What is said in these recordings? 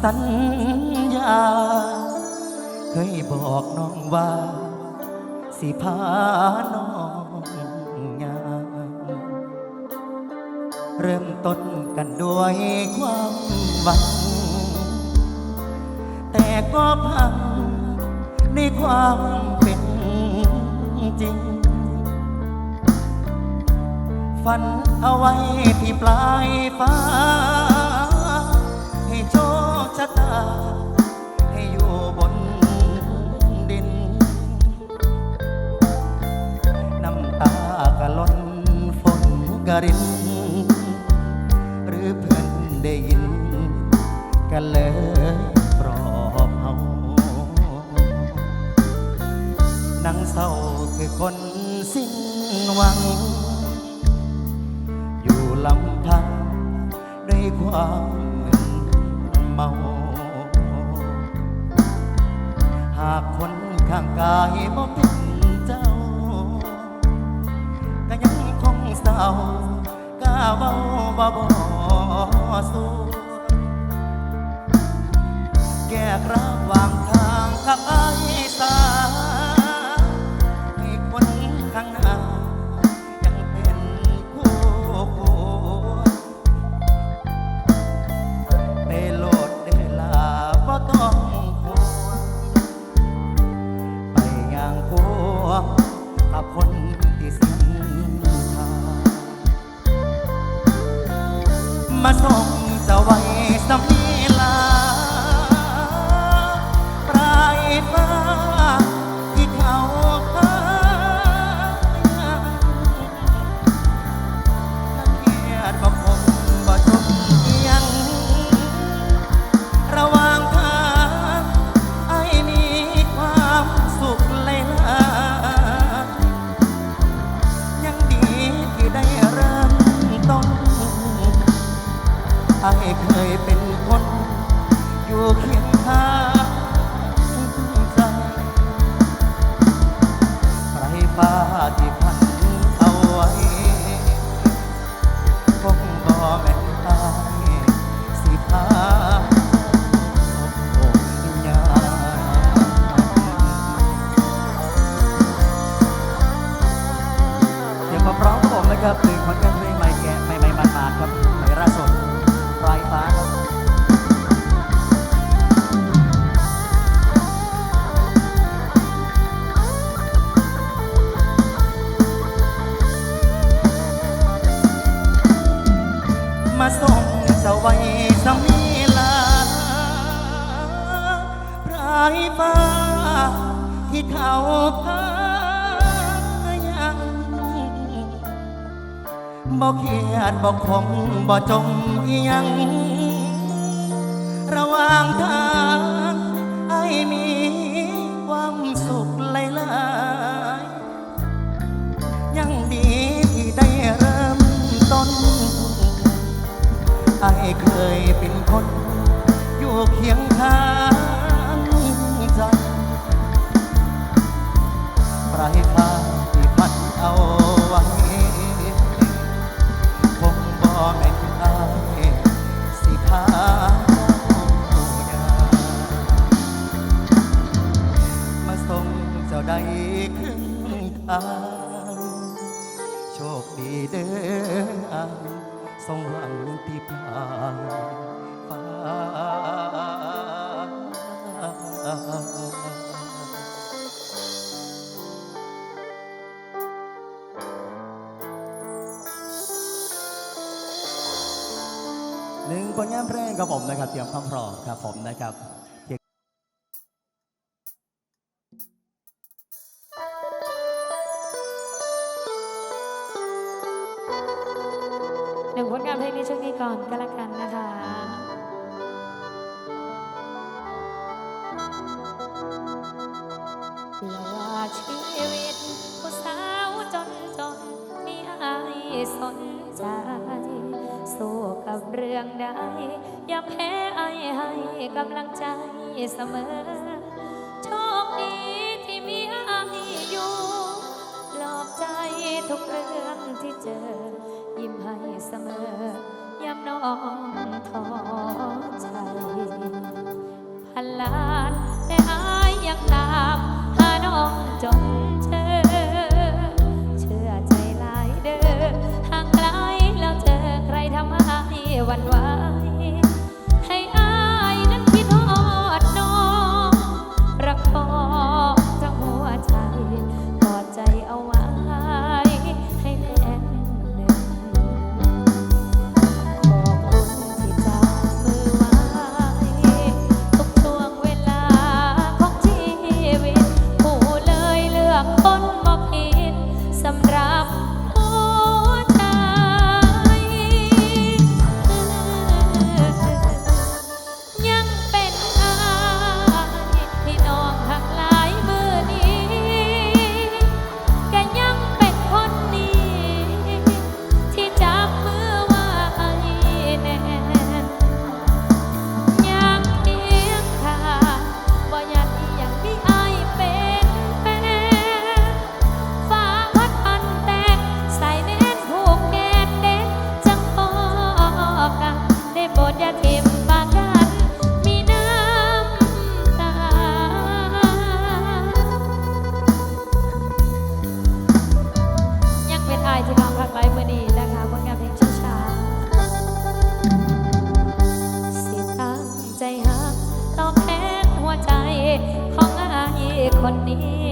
สัญญา เคยบอกน้องว่า สิพาน้องงามเริ่มต้นกันด้วยความหวัง แต่ก็พังในความเป็นจริง ฝันเอาไว้ที่ปลายฟ้า ริน หรือเพื่อนได้ยิน กันเลยปลอบเฮานังเศร้าคือคนสิ้นหวัง อยู่ลำพังด้วยความมึนเมาหากคนข้างกายบ่เป็น งเศร้าก้าเบาบ่ บ่เครียดบ่คงบ่จมยัง ระหว่างทางไอ้มีความสุขหลายๆยังดีที่ได้เริ่มต้น ไอ้เคยเป็นคน อยู่เคียงข้างางโชคดีเด้ออายสมหวังที่ปลายฟ้าหนึ่งผลงานเพลงครับผมนะครับ เตรียมความพร้อมครับผมนะครับ ก่อนก็แล้วกันนะคะเพื่อว่าชีวิตผู้สาวจนจนมีอายสนใจสู้กับเรื่องใดอย่าแพ้ไอให้กำลังใจเสมอ โชคดีที่มีอายอยู่ปลอบใจทุกเรื่องที่เจอ ยิ้มให้เสมอ ต้องท้อใจพันลานแต่อายยังตามหาน้องจนเจอ เชื่อใจลายเด้อห่างไกลแล้วเจอใครทำให้วันไหว คนนี้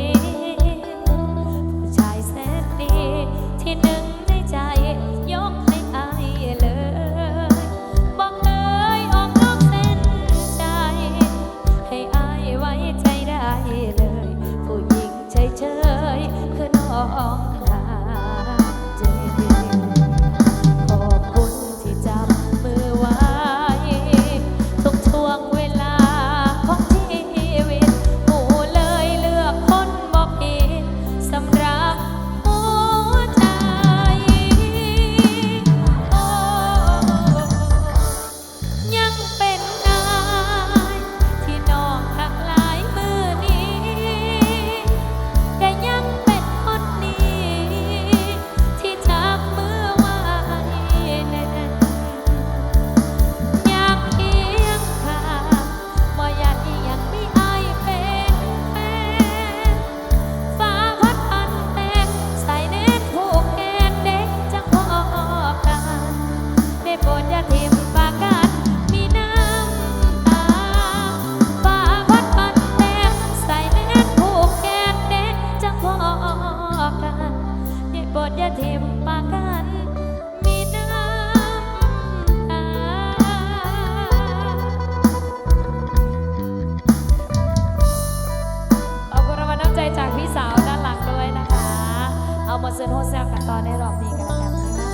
เซิร์นโฮแซวกันตอนในรอบนี้กันแล้วกันนะคะ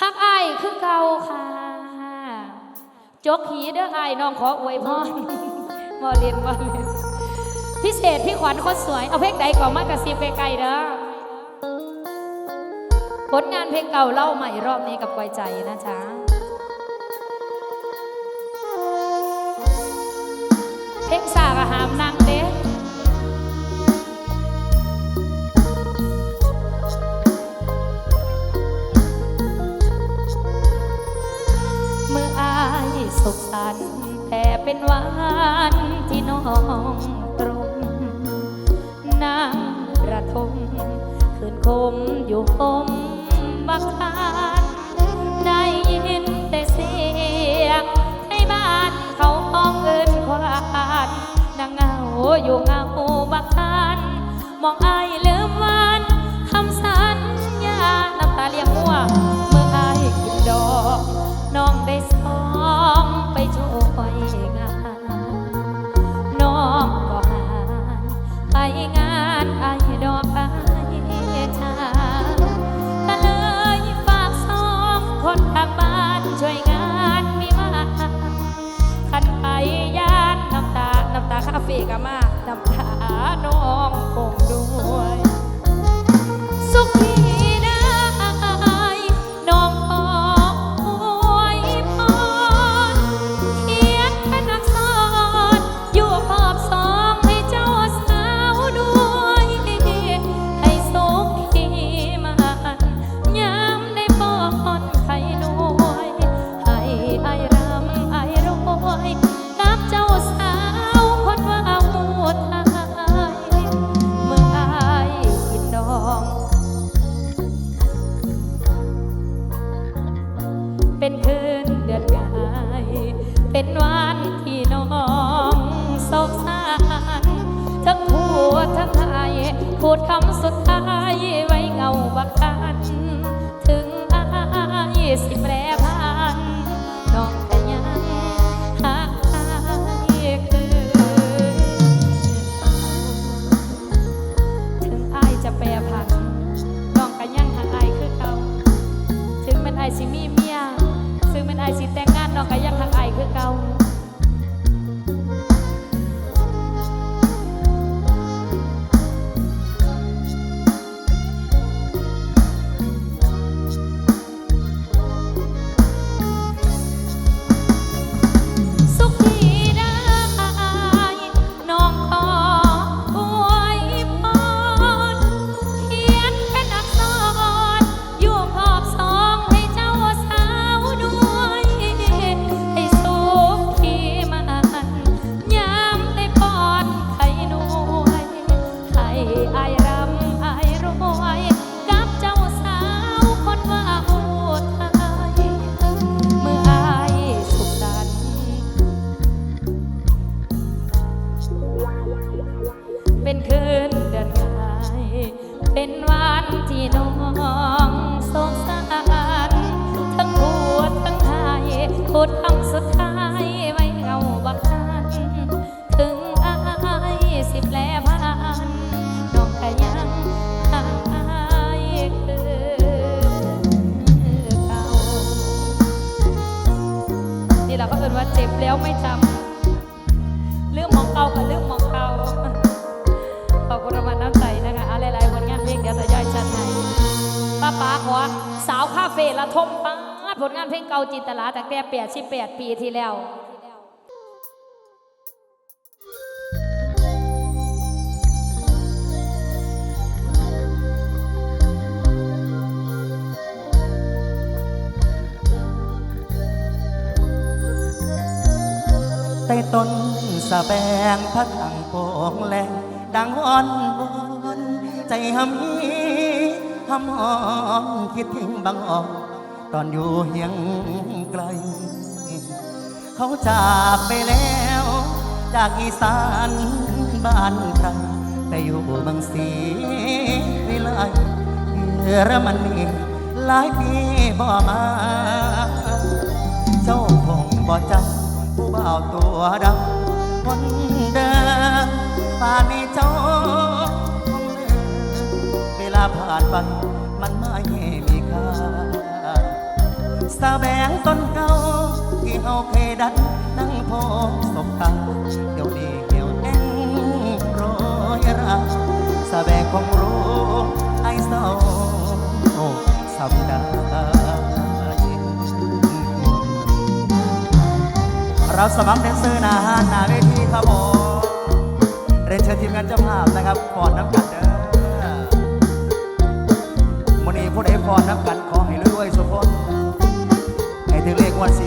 ฮักไอคือเก่าค่ะ จกหีเด้อไอน้องขออวยพรมอเรียนมอเรียนพิเศษพี่ขวัญคนสวย เอาเพลงใดก่อนมากระซิบไกลๆเด้อผลงานเพลงเก่าเล่าใหม่รอบนี้กับกวยใจนะจ๊ะเพลงสากหามนาง สุขสันแต่เป็นวันที่น้องตรงนั่งระทมคืนคมอยู่คม พูดคำสุดท้ายไว้เงาบักคันถึงอายสิแปร แล้วไม่จำเรื่องมองเก่ากับเรื่องมองเก่าขอบคุณรางวัลน้ำใจนะคะอะไรหลายๆผลงานเพลงเดี๋ยวจะย่อยชัดให้ป้าป๋าขอสาวคาเฟ่ละทมป้าผลงานเพลงเก่าจินตลาแต่แต่แปดสิบแปดปีที่แล้ว สะแบงพักอังโปงแลงดังวอนวอนใจหำฮีหำหอมคิดถึงบางอ่อนตอนอยู่เฮียงไกล เขาจากไปแล้ว จากอีสานบ้านใครแต่อยู่บางสีวิไลเยอรมนีหลายปีบ่มา เจ้าคงบ่จำผู้บ่าวตัวดำ คนเดิมป่านนี้เจ้าคงลืมเวลาผ่านไปมันไม่มีค่าสาแบงต้นเก่าที่เฮาเคยดันนั่งพบสบตาเดี๋ยวนี้เกี่ยวแน่งโรยราสาแบงคงรู้ไอ้เศร้าสำดา ราสมัครแดนเซอร์หนาหานหนาเวทีครับผมเรียนเชิญทีมงานเจ้าภาพนะครับขอน้ำกันเด้อวันนี้ผู้ใดฟอนน้ำกันขอให้รวยๆสุขคนให้ถึงเลขวันสี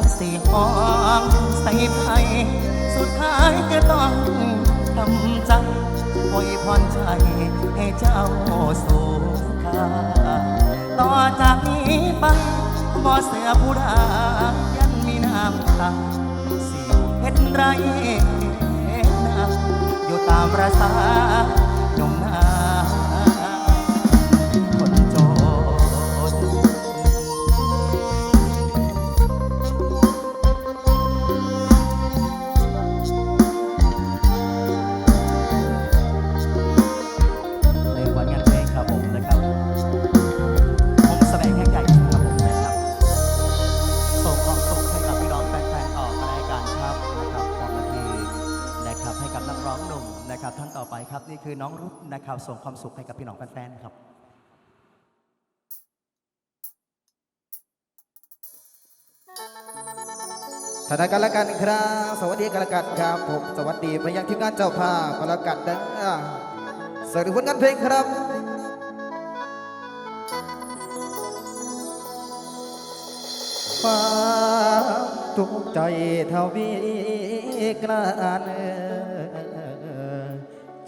จากสีห้องใส่ไพ่สุดท้ายก็ต้องทำใจอวยพรใจให้เจ้าสุขาต่อจากนี้ไปบ่เสือผู้ใดยันำตาสิเฮ็ดไรนะอยู่ตามประสา ครับ นี่คือน้องรุธนะครับส่งความสุขให้กับพี่น้องแฟนๆครับธนาการละกันครับ สวัสดีกันละกันครับผมสวัสดีไปยังทีมงานเจ้าภาพกันละกันนะสวัสดีผลงานเพลงครับความทุกข์ใจเท่าวีกลาน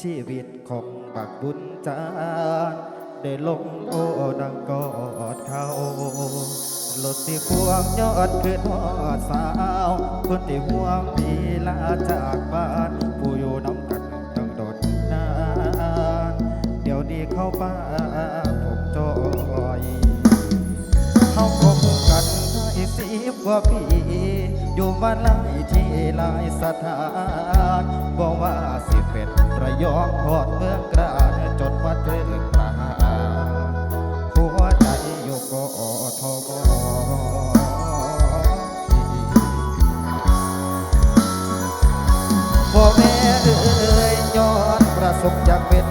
ชีวิตของบักบุญจานได้ลงโอ้ดังกอดเขาลดที่ควงยอดคือทอดสาวคนที่ห่วงดีลาจากบ้านผู้อยู่น้ำกันตั้งโดดนานเดี๋ยวนี้เข้าบ้านผมจอยเขาคบกันได้สิบกว่าปีอยู่มาหลาย หลายสถานบอกว่าสิเป็นระยองหอดเมืองกลางจนวัดเรื่องปราหัวใจอยู่กทมพ่อแม่เอ่ยย้อนประสบอยากเป็น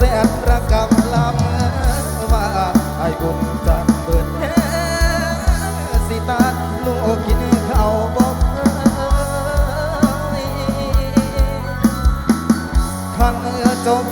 แสนระกำลำว่าไอ้บุญจะเปิดแท้สิตาลูกกินข้าวบอกขันเจ้าเ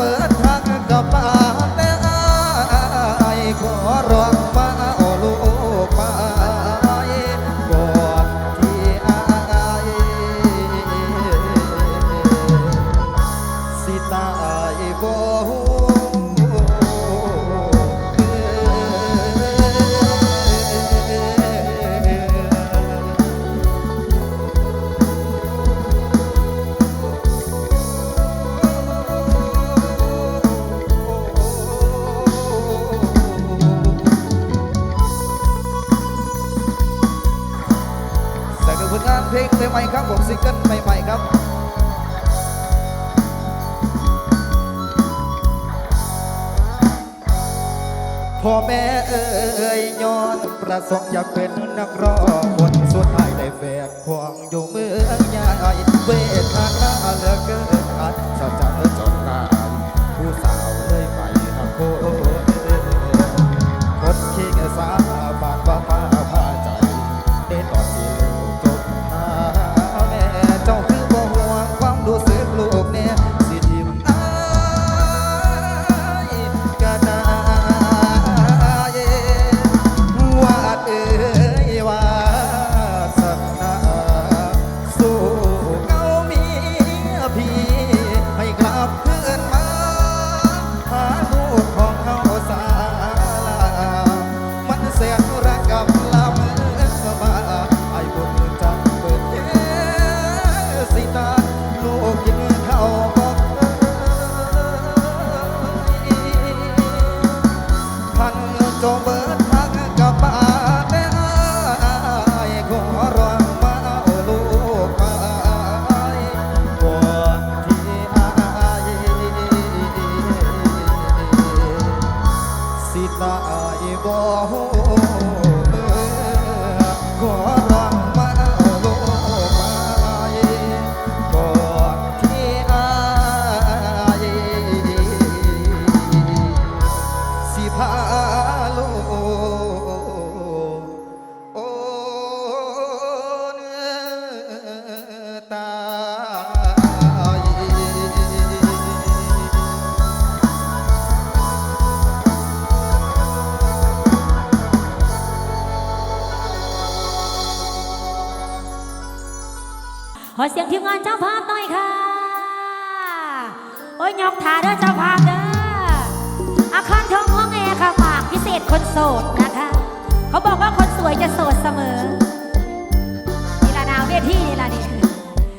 พ่อแม่เอ่ยย้อนประสงค์อยากเป็นนักร้องคนสุดท้ายได้แฝกควงอยู่เมืองใหญ่เวทนาเหลือเกินอัศจ สียงทีมงานเจ้าภาพหน่อยค่ะ โอ้ยยกถาเด้อเจ้าภาพเด้ออาคารทองห้องแอร์ค่ะฝากพิเศษคนโสดนะคะ เขาบอกว่าคนสวยจะโสดเสมอนี่ละนาวเวทีนี่ละนี่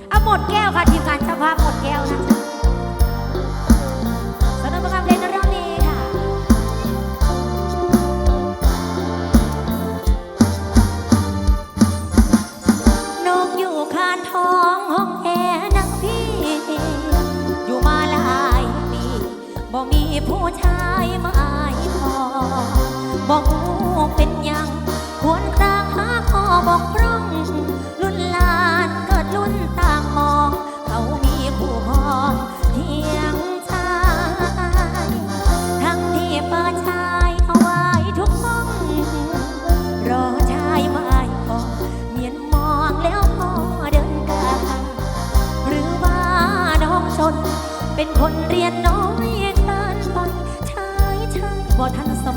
เอาหมดแก้วค่ะทีมงานเจ้าภาพหมดแก้วนะ พอท่านสม